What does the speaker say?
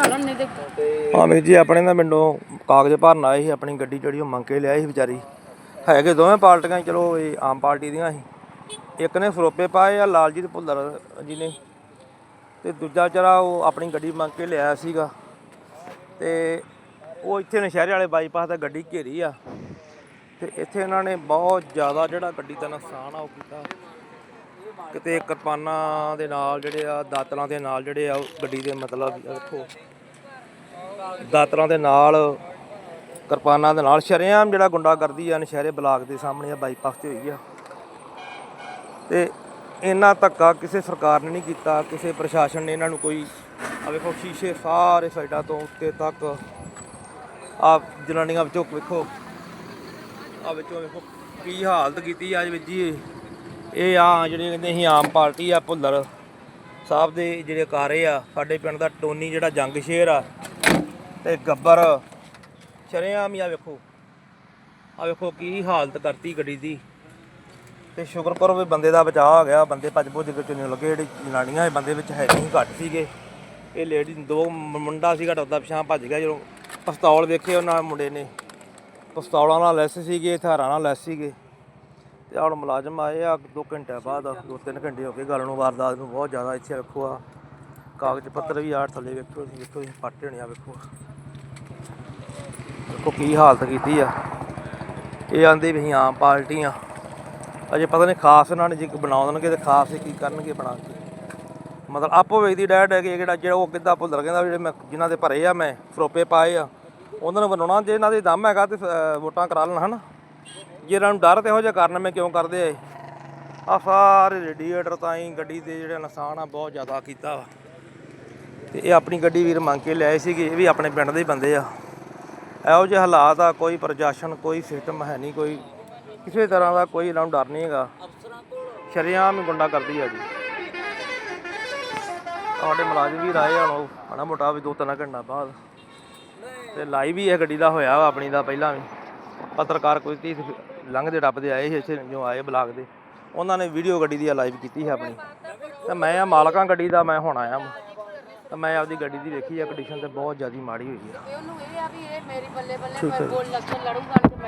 ਹਾਲਣ ਨਹੀਂ ਤੇ ਹਾਂ ਵੀਰ ਜੀ ਆਪਣੇ ਦਾ ਪਿੰਡੋਂ ਕਾਗਜ਼ ਭਰਨ ਆਏ ਸੀ ਆਪਣੀ ਗੱਡੀ ਜਿਹੜੀ ਉਹ ਮੰਗ ਕੇ ਲਿਆਈ ਸੀ ਵਿਚਾਰੀ। ਹੈਗੇ ਦੋਵੇਂ ਪਾਰਟੀਆਂ ਸੀ, ਚਲੋ ਇਹ ਆਮ ਪਾਰਟੀ ਦੀਆਂ ਸੀ। ਇੱਕ ਨੇ ਸਰੋਪੇ ਪਾਏ ਆ ਲਾਲਜੀਤ ਭੁੱਲਰ ਜੀ ਨੇ। ਤੇ ਦੂਜਾ ਵਿਚਾਰਾ ਉਹ ਆਪਣੀ ਗੱਡੀ ਮੰਗ ਕੇ ਲਿਆਇਆ ਸੀਗਾ। ਤੇ ਉਹ ਇੱਥੇ ਨਸ਼ਹਿਰੇ ਵਾਲੇ ਬਾਈਪਾਸ ਤੇ ਗੱਡੀ ਘੇਰੀ ਆ। ਤੇ ਇੱਥੇ ਇਹਨਾਂ ਨੇ ਬਹੁਤ ਜ਼ਿਆਦਾ ਜਿਹੜਾ ਗੱਡੀ ਦਾ ਨੁਕਸਾਨ ਆ ਉਹ ਕੀਤਾ। ਕਿਤੇ ਕਿਰਪਾਨਾਂ ਦੇ ਨਾਲ ਜਿਹੜੇ ਆ, ਦਾਤਲਾਂ ਦੇ ਨਾਲ ਜਿਹੜੇ ਆ ਉਹ ਗੱਡੀ ਦੇ ਮਤਲਬ ਰੱਖੋ ਦਾਤਲਾਂ ਦੇ ਨਾਲ, ਕਿਰਪਾਨਾਂ ਦੇ ਨਾਲ ਸ਼ਰੇਆਮ ਜਿਹੜਾ ਗੁੰਡਾਗਰਦੀ ਆ, ਨਸ਼ਹਿਰੇ ਬਲਾਕ ਦੇ ਸਾਹਮਣੇ ਆ, ਬਾਈਪਾਸ ਤੇ ਹੋਈ ਆ। ਤੇ ਇੰਨਾ ਧੱਕਾ ਕਿਸੇ ਸਰਕਾਰ ਨੇ ਨਹੀਂ ਕੀਤਾ, ਕਿਸੇ ਪ੍ਰਸ਼ਾਸਨ ਨੇ ਇਹਨਾਂ ਨੂੰ ਕੋਈ ਆ ਵੇਖੋ, ਸ਼ੀਸ਼ੇ ਸਾਰੇ ਸਾਈਡਾਂ ਤੋਂ ਉੱਤੇ ਤੱਕ। ਆ ਜਨਾਨੀਆਂ ਵਿੱਚੋਂ ਵੇਖੋ ਆ ਵਿੱਚੋਂ ਵੇਖੋ, ਕੀ ਹਾਲਤ ਕੀਤੀ ਅੱਜ ਵਿੱਚ ਜੀ ਇਹ। ਆ ਜਿਹੜੇ ਕਹਿੰਦੇ ਅਸੀਂ ਆਮ ਪਾਰਟੀ ਆ ਭੁੱਲਰ ਸਾਹਿਬ ਦੇ ਜਿਹੜੇ ਕਾਰੇ ਆ, ਸਾਡੇ ਪਿੰਡ ਦਾ ਟੋਨੀ ਜਿਹੜਾ ਜੰਗ ਸ਼ੇਰ ਆ ਤੇ ਗੱਬਰ। ਸ਼ਰੇਆਮ ਹੀ ਆ ਵੇਖੋ। ਆ ਵੇਖੋ ਕੀ ਹਾਲਤ ਕਰਤੀ ਗੱਡੀ ਦੀ। ਤੇ ਸ਼ੁਕਰ ਕਰੋ ਵੀ ਬੰਦੇ ਦਾ ਬਚਾਅ ਹੋ ਗਿਆ, ਬੰਦੇ ਭੱਜ ਭੁੱਜ ਕੇ ਚੁੰਨੇ ਲੱਗੇ, ਜਿਹੜੇ ਜਨਾਨੀਆਂ ਇਹ ਬੰਦੇ ਵਿੱਚ ਹੈ ਨਹੀਂ ਘੱਟ ਸੀਗੇ। ਇਹ ਲੇਡੀ ਦੋ ਮੁੰਡਾ ਸੀਗਾ ਟੱਪਦਾ ਪਿਛਾਂ ਭੱਜ ਗਿਆ ਜਦੋਂ ਪਿਸਤੌਲ ਵੇਖੇ ਉਹਨਾਂ ਮੁੰਡੇ ਨੇ। ਪਿਸਤੌਲਾਂ ਨਾਲ ਲੈਸ ਸੀਗੇ, ਹਥਿਆਰਾਂ ਨਾਲ ਲੈਸ ਸੀਗੇ। ਤੇ ਹੁਣ ਮੁਲਾਜ਼ਮ ਆਏ ਆ 2 ਘੰਟੇ ਬਾਅਦ 2-3 ਘੰਟੇ ਹੋ ਗਏ ਗੱਲ ਨੂੰ, ਵਾਰਦਾਤ ਨੂੰ ਬਹੁਤ ਜ਼ਿਆਦਾ ਇੱਥੇ ਵੇਖੋ ਆ। ਕਾਗਜ਼ ਪੱਤਰ ਵੀ ਆ ਥੱਲੇ ਵੇਖੋ ਤੁਸੀਂ ਵੇਖੋ ਤੁਸੀਂ ਪਾਟੇ ਹੋਣੇ ਆ ਵੇਖੋ। ਦੇਖੋ ਕੀ ਹਾਲਤ ਕੀਤੀ ਆ। ਇਹ ਆਂਦੇ ਵੀ ਅਸੀਂ ਆਮ ਪਾਰਟੀ ਆ। ਅਜੇ ਪਤਾ ਨਹੀਂ ਖਾਸ ਇਹਨਾਂ ਨੇ ਜੇ ਬਣਾ ਦੇਣਗੇ ਤੇ ਖਾਸ ਇਹ ਕੀ ਕਰਨਗੇ ਬਣਾ ਕੇ। ਮਤਲਬ ਆਪੋ ਵੇਖਦੀ ਡੈਡ ਹੈਗੇ ਜਿਹੜਾ ਜਿਹੜਾ ਉਹ ਕਿੱਦਾਂ ਭੁੱਲਰ ਕਹਿੰਦਾ ਵੀ ਜਿਹੜੇ ਮੈਂ, ਜਿਨ੍ਹਾਂ ਦੇ ਭਰੇ ਆ ਮੈਂ, ਫਰੋਪੇ ਪਾਏ ਆ। ਉਹਨਾਂ ਨੂੰ ਬਣਾਉਣਾ, ਜੇ ਇਹਨਾਂ ਦੇ ਦਮ ਹੈਗਾ ਤੇ ਵੋਟਾਂ ਕਰਾ ਲੈਣ ਹਨਾ। ਜੇ ਇਹਨਾਂ ਨੂੰ ਡਰ ਤੇ ਇਹੋ ਜਿਹਾ ਕਾਰਨ ਮੈਂ ਕਿਉਂ ਕਰਦੇ ਆ ਆ ਸਾਰੇ ਰੇਡੀਏਟਰ ਤਾਂ ਹੀ ਗੱਡੀ ਦੇ ਜਿਹੜਾ ਨੁਕਸਾਨ ਆ, ਬਹੁਤ ਜ਼ਿਆਦਾ ਕੀਤਾ ਵਾ। ਤੇ ਇਹ ਆਪਣੀ ਗੱਡੀ ਵੀਰ ਮੰਗ ਕੇ ਲਿਆਏ ਸੀਗੇ, ਇਹ ਵੀ ਆਪਣੇ ਪਿੰਡ ਦੇ ਬੰਦੇ ਆ। ਇਹੋ ਜਿਹੇ ਹਾਲਾਤ ਆ, ਕੋਈ ਪ੍ਰਸ਼ਾਸਨ, ਕੋਈ ਸਿਸਟਮ ਹੈ ਨਹੀਂ, ਕੋਈ ਕਿਸੇ ਤਰ੍ਹਾਂ ਦਾ ਕੋਈ ਇਹਨਾਂ ਨੂੰ ਡਰ ਨਹੀਂ ਹੈਗਾ। ਸ਼ਰੇਆਮ ਗੁੰਡਾ ਕਰਦੀ ਆ ਜੀ। ਤੁਹਾਡੇ ਮੁਲਾਜ਼ਮ ਵੀ ਰਾਏ ਹੁਣ ਉਹ ਮਾੜਾ ਮੋਟਾ ਵੀ ਦੋ ਤਿੰਨ ਘੰਟਾ ਬਾਅਦ। ਤੇ ਲਾਈਵ ਵੀ ਇਹ ਗੱਡੀ ਦਾ ਹੋਇਆ ਵਾ, ਆਪਣੀ ਦਾ ਪਹਿਲਾਂ ਵੀ। ਪੱਤਰਕਾਰ ਕੋਈ ਤੀ ਲੰਘਦੇ ਟੱਪਦੇ ਆਏ ਸੀ ਇੱਥੇ ਜੋ ਆਏ ਬਲਾਕ ਦੇ। ਉਹਨਾਂ ਨੇ ਵੀਡੀਓ ਗੱਡੀ ਦੀ ਲਾਈਵ ਕੀਤੀ ਸੀ ਆਪਣੀ। ਤੇ ਮੈਂ ਆ ਮਾਲਕਾਂ ਗੱਡੀ ਦਾ ਮੈਂ ਹੁਣ ਆਇਆ। ਤੇ ਮੈਂ ਆਪਦੀ ਗੱਡੀ ਦੀ ਵੇਖੀ ਆ ਕੰਡੀਸ਼ਨ ਤੇ ਬਹੁਤ ਜ਼ਿਆਦਾ ਮਾੜੀ ਹੋਈ ਆ। ਉਹਨੂੰ ਇਹ ਆ ਵੀ ਇਹ ਮੇਰੀ ਬੱਲੇ ਬੱਲੇ ਮੈਂ ਗੋਲ ਲੱਗ ਲੜੂਗਾ